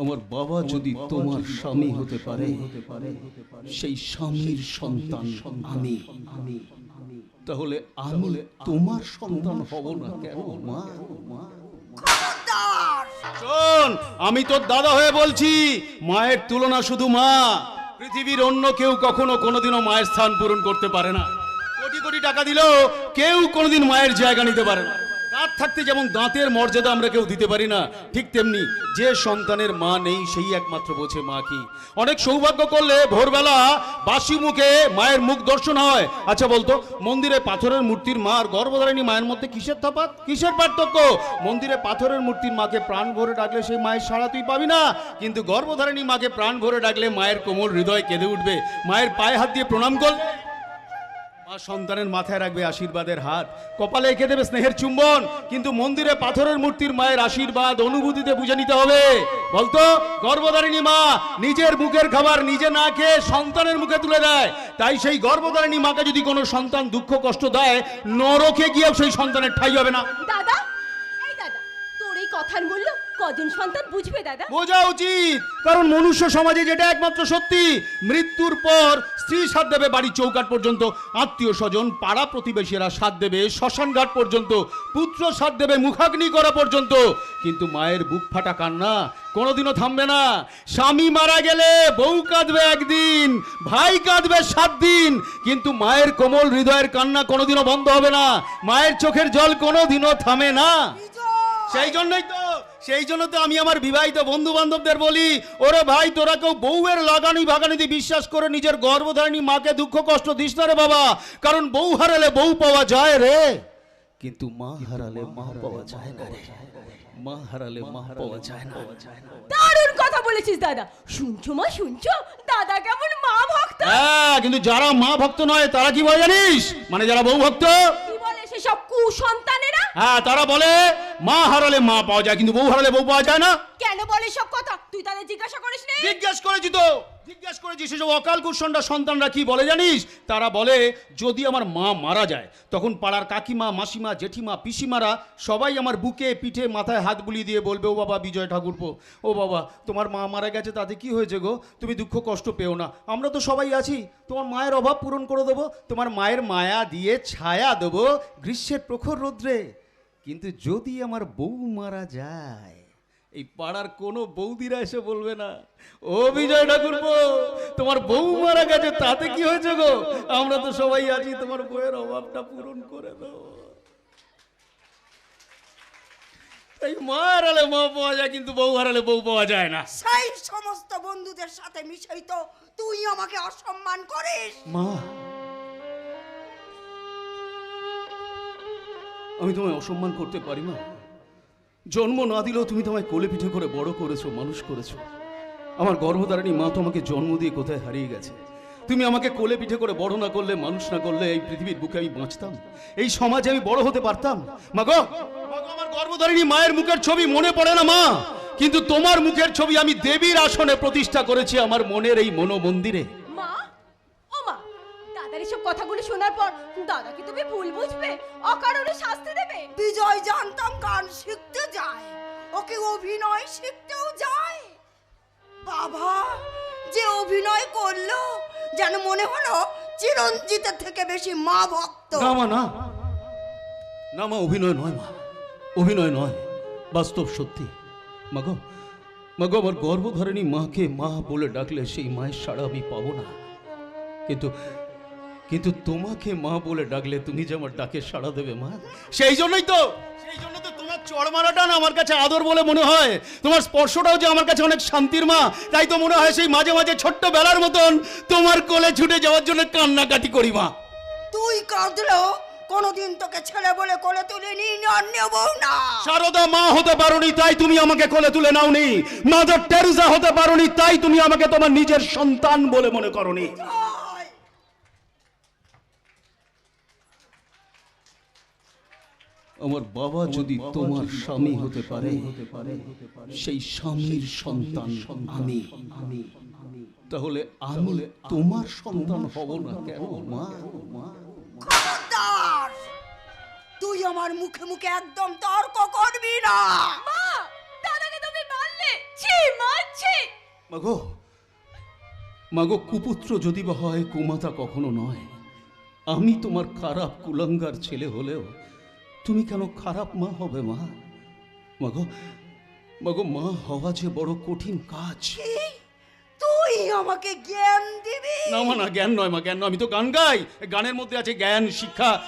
আমার বাবা যদি তোমার স্বামী হতে পারে সেই স্বামীর সন্তান আমি। তাহলে আমি তোমার সন্তান হব না কেন মা? শোন আমি তোর দাদা হয়ে বলছি মায়ের তুলনা শুধু মা। পৃথিবীর অন্য কেউ কখনো কোনোদিনও মায়ের স্থান পূরণ করতে পারে না। কোটি কোটি টাকা দিলেও কেউ কোনোদিন মায়ের জায়গা নিতে পারে না। রাত থাকতে যেমন দাঁতের মর্যাদা আমরা কেউ দিতে পারি না, ঠিক তেমনি যে সন্তানের মা নেই, সেই একমাত্র বোঝে মা কি। অনেক সৌভাগ্য করলে ভোরবেলা বাসি মুখে মায়ের মুখ দর্শন হয়। আচ্ছা বলতো, মন্দিরে পাথরের মূর্তির মা আর গর্ভধারিণী মায়ের মধ্যে কিসের তফাৎ? কিসের পার্থক্য? মন্দিরে পাথরের মূর্তির মাকে প্রাণ ভরে ডাকলে সেই মায়ের সাড়া তুই পাবি না। কিন্তু গর্ভধারিণী মাকে প্রাণ ভরে ডাকলে মায়ের কোমল হৃদয় কেঁদে উঠবে। মায়ের পায়ে হাত দিয়ে প্রণাম কর। সন্তানের মাথায় রাখবে আশীর্বাদের হাত। কপালে এঁকে দেবে স্নেহের চুম্বন, কিন্তু মন্দিরে পাথরের মূর্তির মায়ের আশীর্বাদ অনুভূতিতে বুঝে নিতে হবে। বলতো, গর্ভধারিণী মা নিজের মুখের খাবার নিজে না খেয়ে সন্তানের মুখে তুলে দেয়। তাই সেই গর্ভধারিণী মাকে যদি কোনো সন্তান দুঃখ, কষ্ট দেয়, নরকে গিয়েও সেই সন্তানের ঠাই হবে না। দাদা, এই দাদা, তোর এই কথার মূল্য কজন সন্তান বুঝবে দাদা? বোঝা উচিত। কারণ মনুষ্য সমাজে যেটা একমাত্র সত্যি মৃত্যুর পর স্ত্রী সাথ দেবে বাড়ির চৌকাট পর্যন্ত আত্মীয় স্বজন পাড়া প্রতিবেশীরা সাথ দেবে শ্মশান ঘাট পর্যন্ত পুত্র সাথ দেবে মুখাগ্নি করা পর্যন্ত। কিন্তু মায়ের বুক ফাটা কান্না কোনোদিনও থামবে না। স্বামী মারা গেলে বউ কাঁদবে একদিন ভাই কাঁদবে সাত দিন কিন্তু মায়ের কোমল হৃদয়ের কান্না কোনোদিনও বন্ধ হবে না। মায়ের চোখের জল কোনোদিনও থামে না। সেই জন্যই তো সেই জন্য তো আমি আমার বিবাহিত বন্ধু বান্ধবদের বলি ওরে ভাই তোরা কেউ বউয়ের লাগানি ভাগানিতে বিশ্বাস করে নিজের গর্ভধারিণী মাকে দুঃখ কষ্ট দিস না রে বাবা কারণ বউ হারালে বউ পাওয়া যায় রে। কিন্তু মা হারালে মা পাওয়া যায় না রে। মা হারালে মা পাওয়া যায় না। দারুণ কথা বলেছিস দাদা। শুনছো মা শুনছো? দাদা কেমন মা ভক্ত? হ্যাঁ কিন্তু যারা মা ভক্ত নয় তারা কি বলে জানিস? মানে যারা বউ ভক্ত? কি বলে সেসব কুসন্তানেরা? হ্যাঁ তারা বলে মা হারালে মা পাওয়া যায় কিন্তু বউ হারালে বউ পাওয়া যায় না। কেন বলে সব কথা? তুই তাদের জিজ্ঞাসা করিস নি। জিজ্ঞেস করেছি তো জিজ্ঞেস করেছি সেসব অকাল কুসন্ডা সন্তানরা কি বলে জানিস? তারা বলে যদি আমার মা মারা যায় তখন পাড়ার কাকিমা মাসিমা জেঠিমা পিসিমারা সবাই আমার বুকে পিঠে মাথায় হাত বুলিয়ে দিয়ে বলবে ও বাবা বিজয় ঠাকুরপো ও বাবা তোমার মা মারা গেছে তাতে কি হয়েছে গো? তুমি দুঃখ কষ্ট পেও না। আমরা তো সবাই আছি তোমার মায়ের অভাব পূরণ করে দেবো তোমার মায়ের মায়া দিয়ে ছায়া দেবো গ্রীষ্মের প্রখর রৌদ্রে। কিন্তু যদি আমার বউ মারা যায় এই পাড়ার কোনো বৌদিরা এসে বলবে না ও বিজয় ঠাকুর তোমার বউ মারা গেছে তাতে কি হয়েছে গো? আমরা তো সবাই আছি তোমার বউয়ের অভাবটা পূরণ করে দাও। তাই মা হারালে মা পাওয়া যায় কিন্তু বউ হারালে বউ পাওয়া যায় না। সেই সমস্ত বন্ধুদের সাথে মিশেই তো তুই আমাকে অসম্মান করিস। মা আমি তোমায় অসম্মান করতে পারি না। জন্ম না দিলেও তুমি তোমায় কোলে পিঠে করে বড় করেছ, মানুষ করেছ। আমার গর্ভধারিণী মা তোমাকে জন্ম দিয়ে কোথায় হারিয়ে গেছে? তুমি আমাকে কোলে পিঠে করে বড় না করলে, মানুষ না করলে এই পৃথিবীর বুকে আমি বাঁচতাম? এই সমাজে আমি বড় হতে পারতাম? মা গো, আমার গর্ভধারিণী মায়ের মুখের ছবি মনে পড়ে না মা? কিন্তু তোমার মুখের ছবি আমি দেবীর আসনে প্রতিষ্ঠা করেছি আমার মনের এই মনোমন্দিরে। কথাগুলো শোনার পর দাদা কি তুমি ভুল বুঝবে? অকারণে শাস্তি দেবে? বিজয় জানতাম গান শিখতে যায় ওকে অভিনয় শিখতেও যায়। বাবা যে অভিনয় করল যেন মনে হলো চিরঞ্জিতের থেকে বেশি মা ভক্ত। না মা না। না মা অভিনয় নয় মা অভিনয় নয় বাস্তব সত্যি। মাগো মাগো আমার গর্ভধারিণী মাকে মা বলে ডাকলে সেই মায়ের সাড়া আমি পাবো না। কিন্তু কিন্তু তোমাকে মা বলে ডাকলে তুমি যে আমার ডাকে সাড়া দেবে মা? সেই জন্যই তো সেই জন্য তো তোমার চড় মারাটা না আমার কাছে আদর বলে মনে হয়। তোমার স্পর্শটাও যে আমার কাছে অনেক শান্তির মা তাই তো মনে হয় সেই মাঝে মাঝে ছোট্ট বেলার মতন তোমার কোলে ছুটে যাওয়ার জন্য কান্নাকাটি করি মা। তুই কাঁদলেও কোনোদিন তোকে ছেলে বলে কোলে তুলিনি আর নেব না। সারদা মা হতে পারোনি তাই তুমি আমাকে কোলে তুলে নাওনি। মাদার টেরেসা হতে পারোনি তাই তুমি আমাকে তোমার নিজের সন্তান বলে মনে করনি। আমার বাবা যদি তোমার স্বামী হতে পারে সেই স্বামীর সন্তান আমি। তাহলে আমি তোমার সন্তান হব না কেন মা? তুই আমার মুখে মুখে একদম তর্ক করবি না! মা দাদাকে তুমি মারলে? ছি মা মাগো মাগো কুপুত্র যদি বা হয় কুমাতা কখনো নয়। আমি তোমার খারাপ কুলাঙ্গার ছেলে হলেও তুমি কেন খারাপ মা হবে মা? মাগো মাগো মা হওয়া যে বড় কঠিন কাজ। তুই আমাকে জ্ঞান দিবি? না মা না জ্ঞান নয় মা জ্ঞান নয় আমি তো গান গাই। গানের মধ্যে আছে জ্ঞান শিক্ষা